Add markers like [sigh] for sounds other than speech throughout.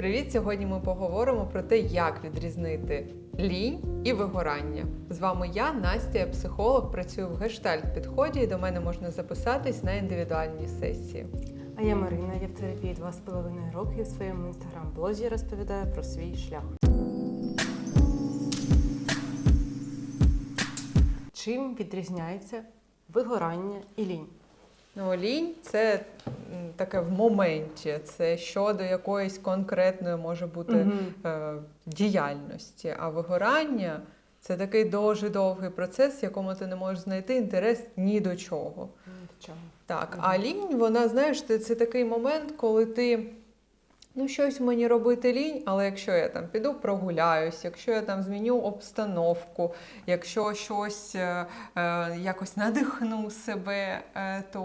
Привіт! Сьогодні ми поговоримо про те, як відрізнити лінь і вигорання. З вами я, Настя, я психолог, працюю в гештальт підході і до мене можна записатись на індивідуальні сесії. А я Марина, я в терапії два з половиною роки. В своєму інстаграм-блозі розповідаю про свій шлях. Чим відрізняється вигорання і лінь? Ну, лінь це таке в моменті, це щодо якоїсь конкретної може бути е, діяльності. А вигорання це такий дуже довгий процес, в якому ти не можеш знайти інтерес ні до чого. Ні до чого. Так, Мгм. а лінь, вона, знаєш, це такий момент, коли ти. Ну, щось мені робити лінь, але якщо я там піду прогуляюсь, якщо я там зміню обстановку, якщо щось е, е, якось надихну себе, е, то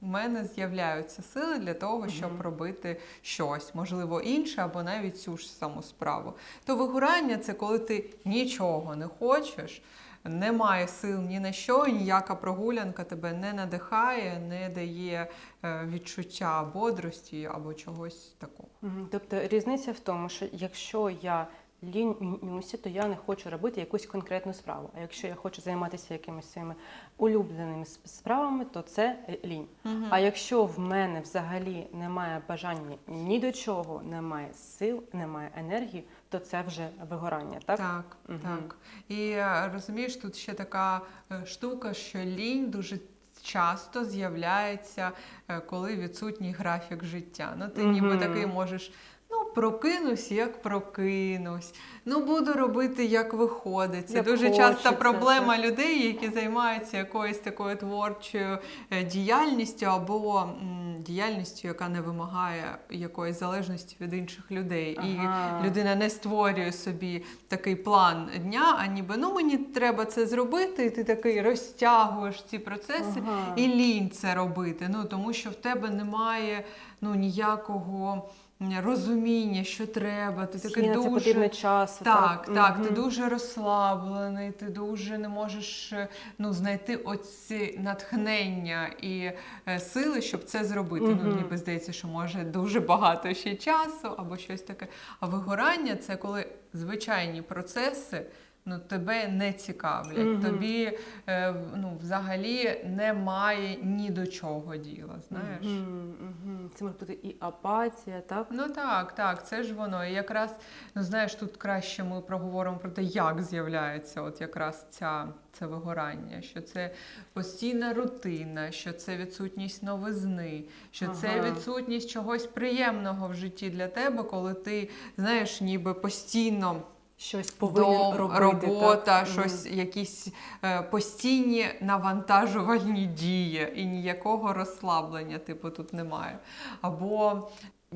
в мене з'являються сили для того, щоб робити щось, можливо, інше або навіть цю ж саму справу. То вигорання це коли ти нічого не хочеш, немає сил ні на що, ніяка прогулянка тебе не надихає, не дає е, відчуття бодрості або чогось такого. Тобто різниця в тому, що якщо я лінюся, то я не хочу робити якусь конкретну справу. А якщо я хочу займатися якимись своїми улюбленими справами, то це лінь. А якщо в мене взагалі немає бажання ні до чого, немає сил, немає енергії, то це вже вигорання, так? Так, Мгм. так. І е, розумієш, тут ще така е, штука, що лінь дуже часто з'являється, е, коли відсутній графік життя. Ну, ти ніби такий можеш. Ну, прокинусь, як прокинусь. Ну, буду робити, як виходить. Це Як дуже часто проблема людей, які займаються якоюсь такою творчою діяльністю або м, діяльністю, яка не вимагає якоїсь залежності від інших людей. І людина не створює собі такий план дня, а ніби ну мені треба це зробити, і ти такий розтягуєш ці процеси Ага. і лінь це робити. Ну тому що в тебе немає ну ніякого розуміння, що треба. Ти це дуже потрібно часу. так, так, ти дуже розслаблений, ти дуже не можеш ну, знайти оці натхнення і е, сили, щоб це зробити. Ну, Мгм. ніби здається, що може дуже багато ще часу або щось таке. А вигорання це коли звичайні процеси. Ну, тебе не цікавлять, Мгм. тобі е, ну, взагалі немає ні до чого діла. Знаєш? Мгм. Це може бути і апатія, так? Ну так, так, це ж воно. І якраз, ну знаєш, тут краще ми проговоримо про те, як з'являється от якраз ця, це вигорання, що це постійна рутина, що це відсутність новизни, що це відсутність чогось приємного в житті для тебе, коли ти, знаєш, ніби постійно. Щось повинен Дом, робити. робота, так? щось, якісь е, постійні навантажувальні дії, і ніякого розслаблення, типу, тут немає. Або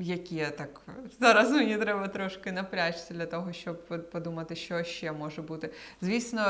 які я так зараз мені треба трошки напрячся для того, щоб подумати, що ще може бути. Звісно,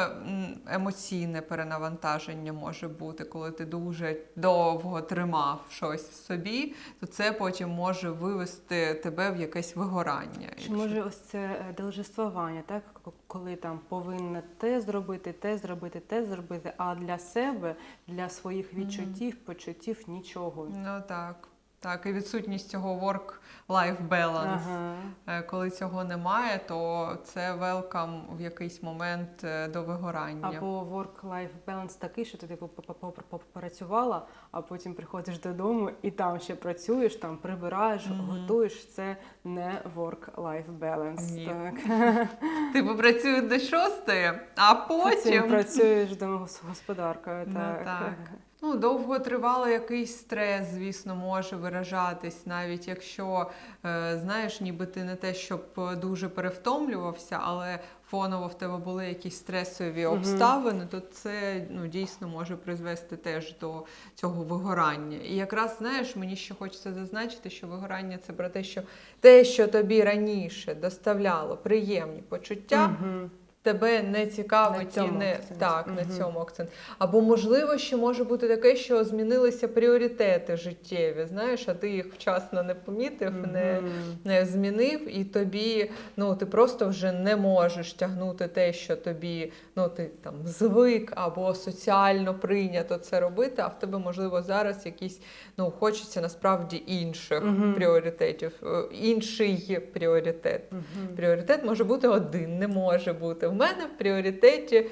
емоційне перенавантаження може бути, коли ти дуже довго тримав щось в собі, то це потім може вивести тебе в якесь вигорання. Чи може ось це е, должествування, так? Коли там повинна те зробити, те зробити, те зробити, а для себе, для своїх відчуттів, почуттів нічого. Ну так. Так, і відсутність цього work-life balance. Ага. Е, Коли цього немає, то це велкам в якийсь момент е, до вигорання. Або work-life balance такий, що ти типу по- по- по- попрацювала, а потім приходиш додому і там ще працюєш, там прибираєш, Мгм. готуєш. Це не work-life balance. Ні. Так. [laughs] Ти попрацюєш до шостої, а Потім потім працюєш домогосподаркою. Ну, Так. Ну, довготривалий якийсь стрес, звісно, може виражатись, навіть якщо е, знаєш, ніби ти не те, щоб е, дуже перевтомлювався, але фоново в тебе були якісь стресові обставини, то це ну, дійсно може призвести теж до цього вигорання. І якраз знаєш, мені ще хочеться зазначити, що вигорання це про те, що те, що тобі раніше доставляло приємні почуття. Мгм. Тебе не цікавить На і не акцент. так, на цьому акцент. Або можливо, ще може бути таке, що змінилися пріоритети життєві. Знаєш, а ти їх вчасно не помітив, не, не змінив, і тобі ну ти просто вже не можеш тягнути те, що тобі ну ти там звик або соціально прийнято це робити. А в тебе можливо зараз якісь ну хочеться насправді інших Мгм. пріоритетів, е, інший пріоритет. Мгм. Пріоритет може бути один, не може бути. Мене в пріоритеті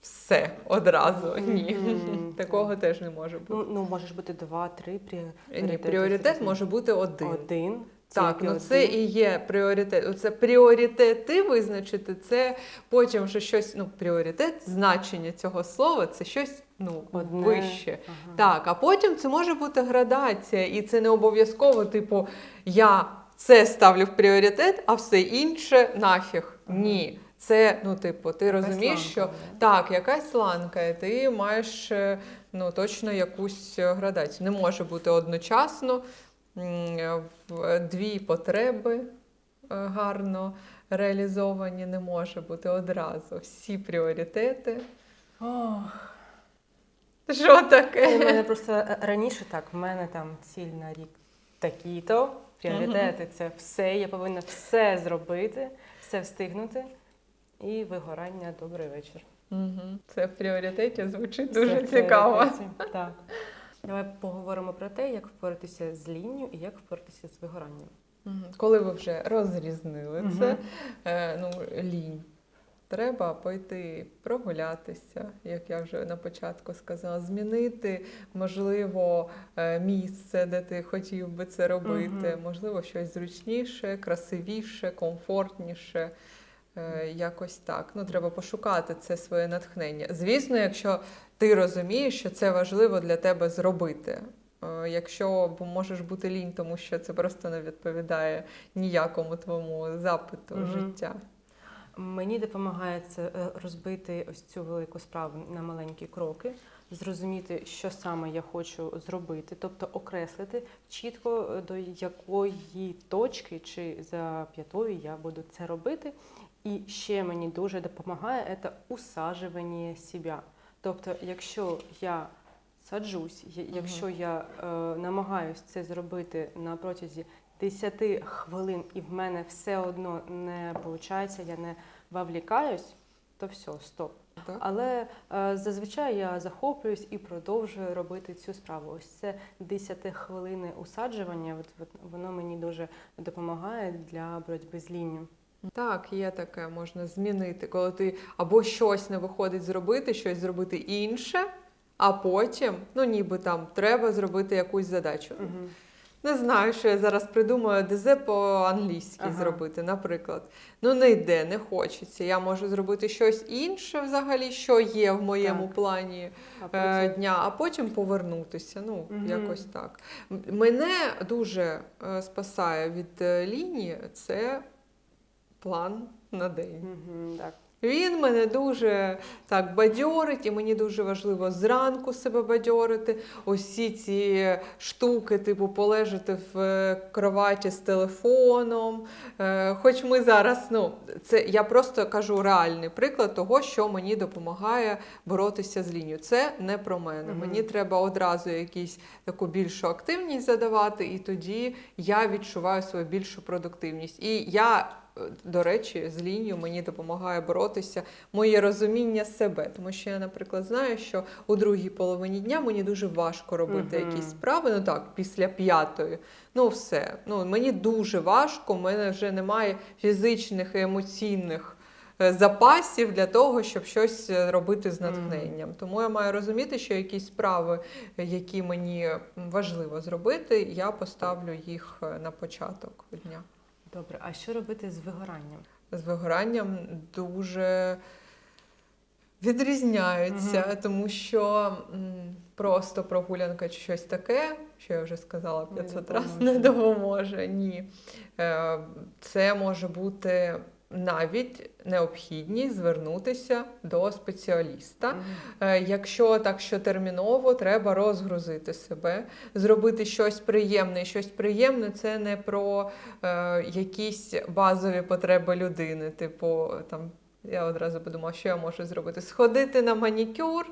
все одразу. Ні. [laughs] Такого теж не може бути. Ну, ну, можеш бути два-три Ні, пріоритети. пріоритет може бути один. один. Так, ну це і є пріоритет. Це пріоритети визначити. Це потім вже щось. Ну, пріоритет, значення цього слова це щось ну Одне. вище. Ага. Так, а потім це може бути градація, і це не обов'язково, типу, я це ставлю в пріоритет, а все інше нафіг. Ага. Ні. Це, ну, типу, ти Якась розумієш, що ланка, да? так, якась ланка, і ти маєш е, ну, точно якусь е, градацію. Не може бути одночасно дві потреби е, гарно реалізовані, не може бути одразу. Всі пріоритети. Ох. Що У мене просто е, раніше так, в мене там ціль на рік такі-то. Пріоритети це все. Я повинна все зробити, все встигнути. І вигорання добрий вечір. Угу. Це в пріоритеті звучить Все дуже в цікаво. пріоритеті. Так. Давай поговоримо про те, як впоратися з лінію і як впоратися з вигоранням. Мгм. Коли ви вже розрізнили Мгм. це, е, ну, лінь. Треба пойти прогулятися, як я вже на початку сказала, змінити, можливо, е, місце, де ти хотів би це робити, Мгм. можливо, щось зручніше, красивіше, комфортніше. Е, Якось так. Ну, треба пошукати це своє натхнення. Звісно, якщо ти розумієш, що це важливо для тебе зробити. Е, Якщо можеш бути лінь, тому що це просто не відповідає ніякому твоєму запиту Мгм. життя. Мені допомагає це е, розбити ось цю велику справу на маленькі кроки, зрозуміти, що саме я хочу зробити, тобто окреслити чітко до якої точки чи за п'ятою я буду це робити. І ще мені дуже допомагає це усаджування себе. Тобто, якщо я саджусь, якщо я е, намагаюсь це зробити на протязі 10 хвилин, і в мене все одно не виходить, я не вовлікаюсь, то все, стоп. Так? Але е, зазвичай я захоплююсь і продовжую робити цю справу. Ось це 10 хвилини усаджування, от, от, воно мені дуже допомагає для боротьби з лінню. Так, є таке, можна змінити, коли ти або щось не виходить зробити, щось зробити інше, а потім, ну ніби там треба зробити якусь задачу. Угу. Не знаю, що я зараз придумаю ДЗ по-англійськи Ага. зробити, наприклад. Ну не йде, не хочеться. Я можу зробити щось інше взагалі, що є в моєму Так. плані А е, потім... дня, а потім повернутися. Ну, Мгм. якось так. Мене дуже е, спасає від е, лінії це план на день. Мгм, так. Він мене дуже так бадьорить, і мені дуже важливо зранку себе бадьорити. Усі ці штуки, типу, полежати в е, кроваті з телефоном. Е, Хоч ми зараз, ну, це я просто кажу реальний приклад того, що мені допомагає боротися з лінією. Це не про мене. Мгм. Мені треба одразу якісь таку більшу активність задавати, і тоді я відчуваю свою більшу продуктивність. І я. До речі, з лінією мені допомагає боротися моє розуміння себе, тому що я, наприклад, знаю, що у другій половині дня мені дуже важко робити Мгм. якісь справи. Ну так, після п'ятої. Ну все. Ну мені дуже важко. У мене вже немає фізичних і емоційних е, запасів для того, щоб щось е, робити з натхненням. Тому я маю розуміти, що якісь справи, які мені важливо зробити, я поставлю їх е, на початок дня. Добре, а що робити з вигоранням? з вигоранням дуже відрізняються, Мгм. тому що м, просто прогулянка чи щось таке, що я вже сказала Не 500 разів, не допоможе. Ні. Е, Це може бути навіть необхідність звернутися до спеціаліста. Е, Якщо так, що терміново, треба розгрузити себе, зробити щось приємне. І Щось приємне це не про е, якісь базові потреби людини, типу там Я одразу подумала, що я можу зробити: сходити на манікюр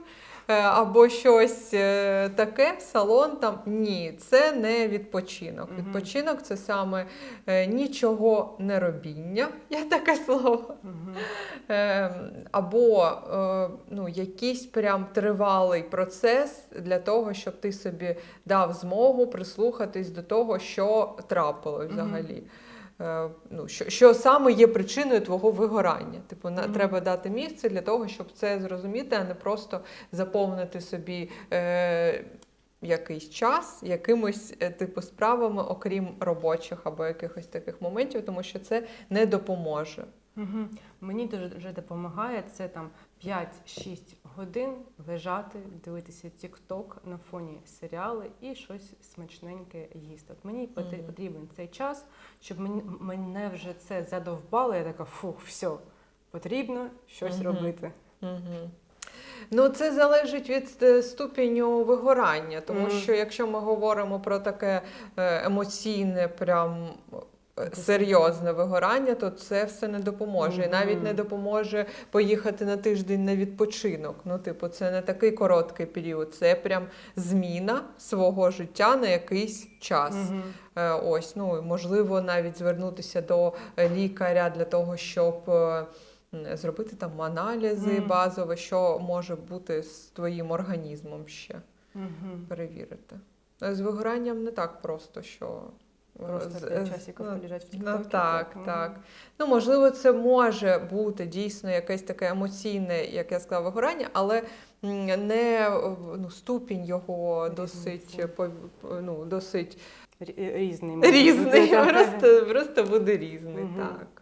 або щось е, таке, салон там. Ні, це не відпочинок. Мгм. Відпочинок це саме е, нічого не робіння, є [laughs] таке слово. Е, або е, ну, якийсь прям тривалий процес для того, щоб ти собі дав змогу прислухатись до того, що трапилось Мгм. взагалі. Е, ну, що, що саме є причиною твого вигорання. Типу, на, Мгм. треба дати місце для того, щоб це зрозуміти, а не просто заповнити собі. Е, Якийсь час якимось е, типу справами, окрім робочих або якихось таких моментів, тому що це не допоможе. Мгм. Мені дуже, дуже допомагає це там 5-6 годин лежати, дивитися TikTok на фоні серіали і щось смачненьке їсти. От мені Мгм. потрібен цей час, щоб мене вже це задовбало. Я така, фу, все, потрібно щось Мгм. робити. Угу. Ну, це залежить від е, ступеню вигорання, тому Мгм. що якщо ми говоримо про таке е, емоційне, прям серйозне вигорання, то це все не допоможе. І навіть не допоможе поїхати на тиждень на відпочинок. Ну, типу, це не такий короткий період, це прям зміна свого життя на якийсь час. Е, Ось, ну можливо, навіть звернутися до е, лікаря для того, щоб е, зробити там аналізи Мгм. базові, що може бути з твоїм організмом ще Мгм. перевірити. Е, З вигоранням не так просто, що е, Просто з- п'ять часиків ну, полежать в Ну, так, так, так. Ну, можливо, це може бути дійсно якесь таке емоційне, як я сказала, вигорання, але не ну, ступінь його досить, Різниця. пов- ну, досить Різний. Різний, [laughs] просто, просто буде різний, Угу. так.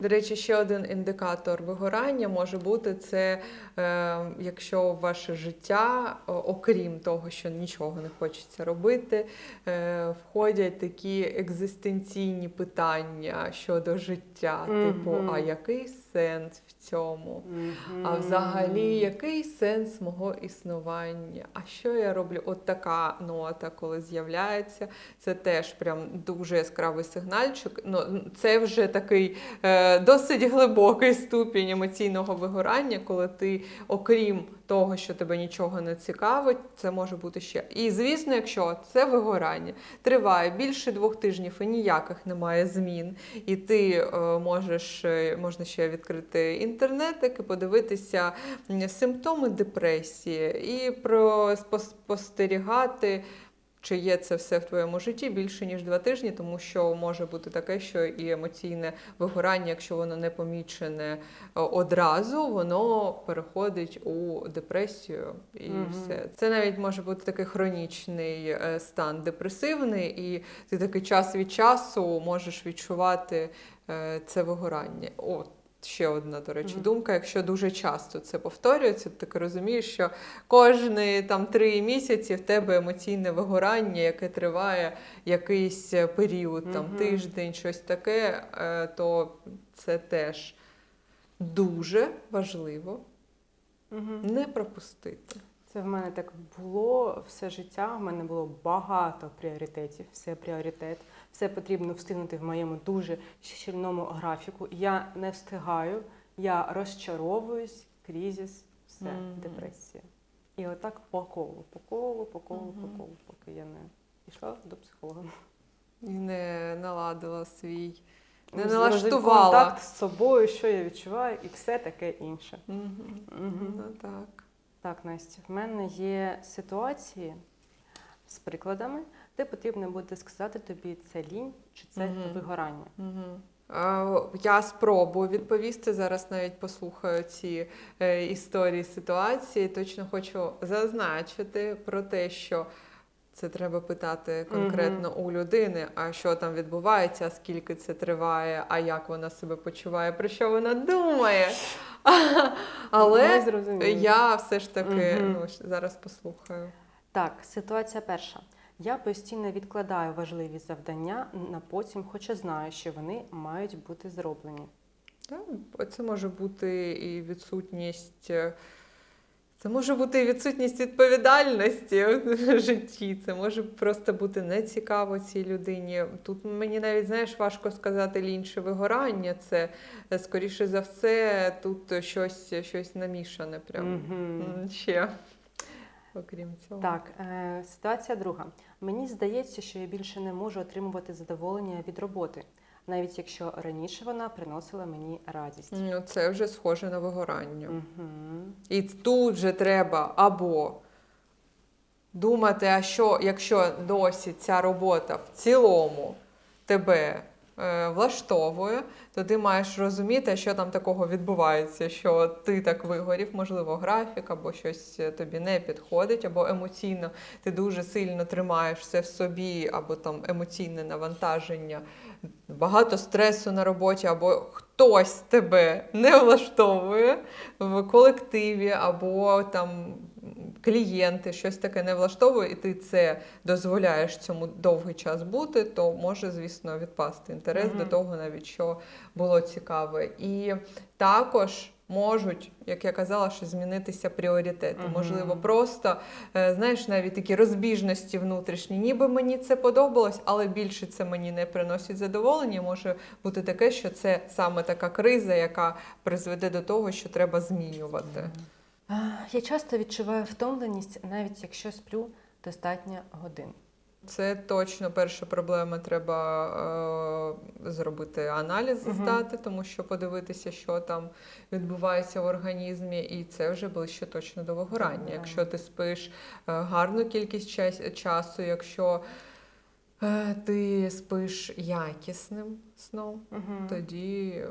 До речі, ще один індикатор вигорання може бути це, е, якщо ваше життя, окрім того, що нічого не хочеться робити, е, входять такі екзистенційні питання щодо життя, типу, Мгм. а який сенс в цьому? Мгм. А взагалі, який сенс мого існування? А що я роблю? От така нота, коли з'являється, це теж прям дуже яскравий сигнальчик. Ну, це вже такий е, досить глибокий ступінь емоційного вигорання, коли ти, окрім того, що тебе нічого не цікавить, це може бути ще. І звісно, якщо це вигорання триває більше двох тижнів і ніяких немає змін, і ти е, можеш е, можна ще відкрити інтернетик і подивитися симптоми депресії і спостерігати. Чи є це все в твоєму житті більше ніж два тижні, тому що може бути таке, що і емоційне вигорання, якщо воно не помічене е, одразу, воно переходить у депресію і Мгм. все. Це навіть може бути такий хронічний е, стан депресивний, і ти такий час від часу можеш відчувати е, це вигорання. О, ще одна, до речі, думка. Якщо дуже часто це повторюється, то ти розумієш, що кожні там три місяці в тебе емоційне вигорання, яке триває якийсь е, період, там тиждень, щось таке, е, то це теж дуже важливо не пропустити. Це в мене так було все життя. В мене було багато пріоритетів. Все пріоритет, все потрібно встигнути в моєму дуже щільному графіку. Я не встигаю, я розчаровуюсь, кризис, все, Мгм. депресія. І отак по колу, по колу, по колу, Мгм. по колу, поки я не пішла до психолога. І не наладила свій, не налаштувала. контакт з собою, що я відчуваю, і все таке інше. Мгм. Мгм. Ну так. Так, Настя, в мене є ситуації з прикладами, де потрібно буде сказати тобі, це лінь чи це Мгм. вигорання. Угу. Я спробую відповісти. Зараз навіть послухаю ці е, історії ситуації. Точно хочу зазначити про те, що це треба питати конкретно у людини, а що там відбувається, скільки це триває, а як вона себе почуває, про що вона думає. [laughs] Але я все ж таки Мгм. ну, зараз послухаю. Так, ситуація перша. Я постійно відкладаю важливі завдання на потім, хоча знаю, що вони мають бути зроблені. Це може бути і відсутність е, Це може бути і відсутність відповідальності в житті. Це може просто бути нецікаво цій людині. Тут мені навіть знаєш важко сказати лінь чи вигорання. Це е, скоріше за все, тут щось, щось намішане. Прям Мгм. М, ще. Окрім цього. Так, е, ситуація друга. Мені здається, що я більше не можу отримувати задоволення від роботи, навіть якщо раніше вона приносила мені радість. Ну, це вже схоже на вигорання. Мгм. І тут же треба або думати, а що, якщо досі ця робота в цілому тебе влаштовує, то ти маєш розуміти, що там такого відбувається, що ти так вигорів, можливо, графік, або щось тобі не підходить, або емоційно ти дуже сильно тримаєш все в собі, або там емоційне навантаження, багато стресу на роботі, або хтось тебе не влаштовує в колективі, або там клієнти щось таке не влаштовує, і ти це дозволяєш цьому довгий час бути, то може, звісно, відпасти інтерес Мгм. до того, навіть що було цікаве. І також. Можуть, як я казала, що змінитися пріоритети. Мгм. Можливо, просто е, знаєш, навіть такі розбіжності внутрішні. Ніби мені це подобалось, але більше це мені не приносить задоволення. Може бути таке, що це саме така криза, яка призведе до того, що треба змінювати. Я часто відчуваю втомленість, навіть якщо сплю достатньо годин. Це точно перша проблема. Треба е, зробити аналіз, Мгм. здати, тому що подивитися, що там відбувається в організмі, і це вже ближче точно до вигорання. Вигорання. Якщо ти спиш е, гарну кількість час, часу, якщо е, ти спиш якісним сном, Мгм. тоді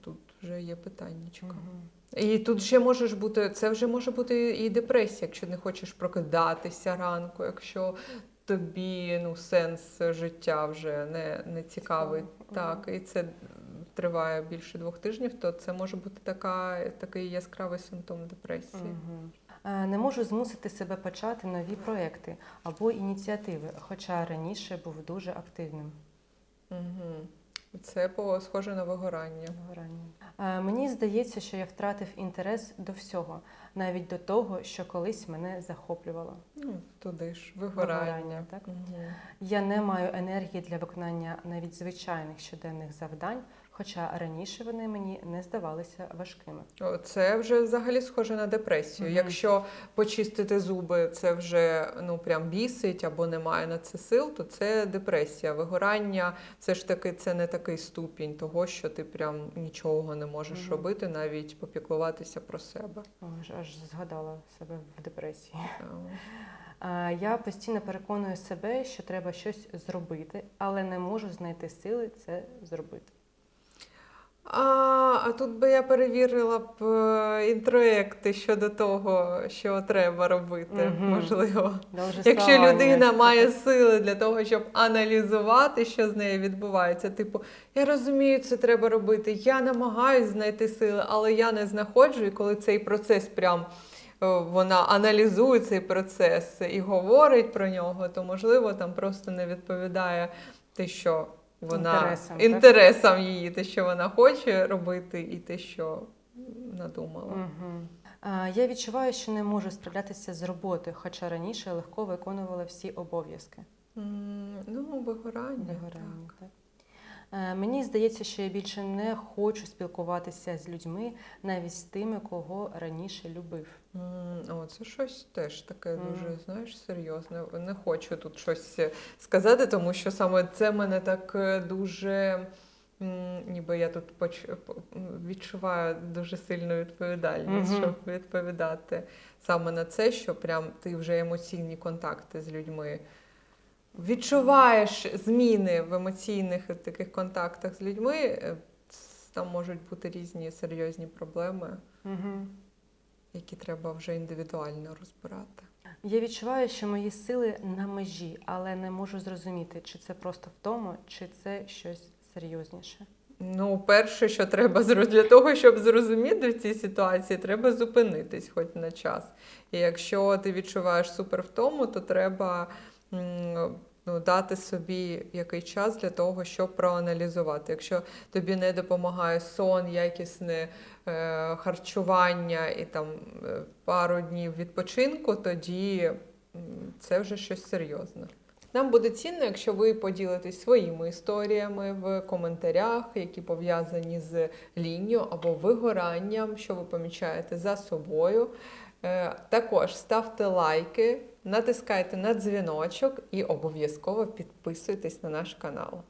тут вже є питаннячко. Мгм. І тут ще можеш бути, це вже може бути і депресія, якщо не хочеш прокидатися ранку, якщо тобі ну, сенс життя вже не, не цікавий. Так, і це триває більше двох тижнів, то це може бути така, такий яскравий симптом депресії. Е, Не можу змусити себе почати нові проекти або ініціативи, хоча раніше був дуже активним. Угу. Це по схоже на вигорання. Вигорання. Е, Мені здається, що я втратив інтерес до всього, навіть до того, що колись мене захоплювало. Ну, туди ж, вигорання. Вигорання, так? Угу. Я не маю енергії для виконання навіть звичайних щоденних завдань, хоча раніше вони мені не здавалися важкими. Це вже взагалі схоже на депресію. Мгм. Якщо почистити зуби, це вже ну прям бісить або немає на це сил, то це депресія. Вигорання все ж таки це не такий ступінь того, що ти прям нічого не можеш Мгм. робити, навіть попіклуватися про себе. Аж, аж згадала себе в депресії. Я постійно переконую себе, що треба щось зробити, але не можу знайти сили це зробити. А, а тут би я перевірила б е, інтроекти щодо того, що треба робити, Мгм. можливо. Дуже Якщо людина має сили для того, щоб аналізувати, що з нею відбувається, типу, я розумію, це треба робити, я намагаюся знайти сили, але я не знаходжу. І коли цей процес прям е, вона аналізує цей процес і говорить про нього, то можливо там просто не відповідає те, що вона Інтересам, інтересам її, те, що вона хоче робити, і те, що надумала. Е, Я відчуваю, що не можу справлятися з роботою, хоча раніше легко виконувала всі обов'язки. Ну, вигорання. Вигорання, так. так. Е, Мені здається, що я більше не хочу спілкуватися з людьми, навіть з тими, кого раніше любив. М, О, це щось теж таке дуже, знаєш, серйозне. Не хочу тут щось е, сказати, тому що саме це мене так е, дуже. Ніби я тут поч- відчуваю дуже сильну відповідальність, Мгм. щоб відповідати саме на це, що прям ти вже емоційні контакти з людьми. Відчуваєш зміни в емоційних таких контактах з людьми, е, там можуть бути різні серйозні проблеми Угу. які треба вже індивідуально розбирати. Я відчуваю, що мої сили на межі, але не можу зрозуміти, чи це просто втома, чи це щось серйозніше. Ну, перше, що треба для того, щоб зрозуміти в цій ситуації, треба зупинитись хоч на час. І якщо ти відчуваєш супервтому, то треба ну, дати собі який час для того, щоб проаналізувати. Якщо тобі не допомагає сон, якісне е, харчування і там е, пару днів відпочинку, тоді це вже щось серйозне. Нам буде цінно, якщо ви поділитесь своїми історіями в коментарях, які пов'язані з лінією або вигоранням, що ви помічаєте за собою. Е, Також ставте лайки, натискайте на дзвіночок і обов'язково підписуйтесь на наш канал.